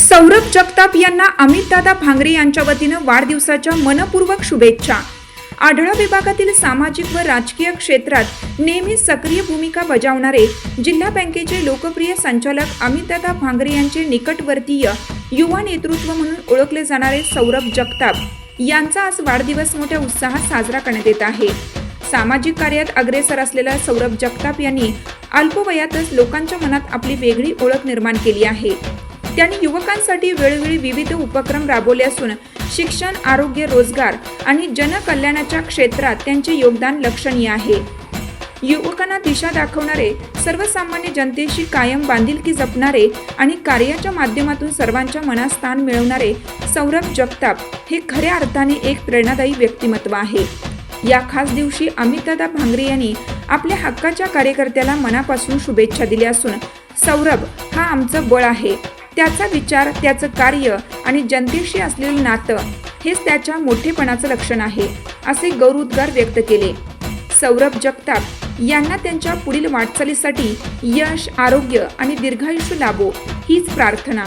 सौरभ जगताप यांना अमितदादा भांगरे यांच्या वतीनं वाढदिवसाच्या मनपूर्वक शुभेच्छा. आढळा विभागातील सामाजिक व राजकीय क्षेत्रात नेहमी सक्रिय भूमिका बजावणारे जिल्हा बँकेचे लोकप्रिय संचालक अमितदादा भांगरे यांचे निकटवर्तीय युवा नेतृत्व म्हणून ओळखले जाणारे सौरभ जगताप यांचा आज वाढदिवस मोठ्या उत्साहात साजरा करण्यात येत आहे. सामाजिक कार्यात अग्रेसर असलेला सौरभ जगताप यांनी अल्पवयातच लोकांच्या मनात आपली वेगळी ओळख निर्माण केली आहे. त्यांनी युवकांसाठी वेळोवेळी विविध उपक्रम राबवले असून शिक्षण आरोग्य रोजगार आणि जनकल्याणाच्या क्षेत्रात त्यांचे योगदान लक्षणीय आहे. युवकांना दिशा दाखवणारे सर्वसामान्य जनतेशी कायम बांधिलकी जपणारे आणि कार्याच्या माध्यमातून सर्वांच्या मनात स्थान मिळवणारे सौरभ जगताप हे खऱ्या अर्थाने एक प्रेरणादायी व्यक्तिमत्व आहे. या खास दिवशी अमितदा भांगरे यांनी आपल्या हक्काच्या कार्यकर्त्याला मनापासून शुभेच्छा दिल्या असून सौरभ हा आमचं बळ आहे. त्याचा विचार त्याचं कार्य आणि जनतेशी असलेलं नातं हेच त्याच्या मोठेपणाचं लक्षण आहे असे गौरवोद्गार व्यक्त केले. सौरभ जगताप यांना त्यांच्या पुढील वाटचालीसाठी यश आरोग्य आणि दीर्घायुष्य लाभो हीच प्रार्थना.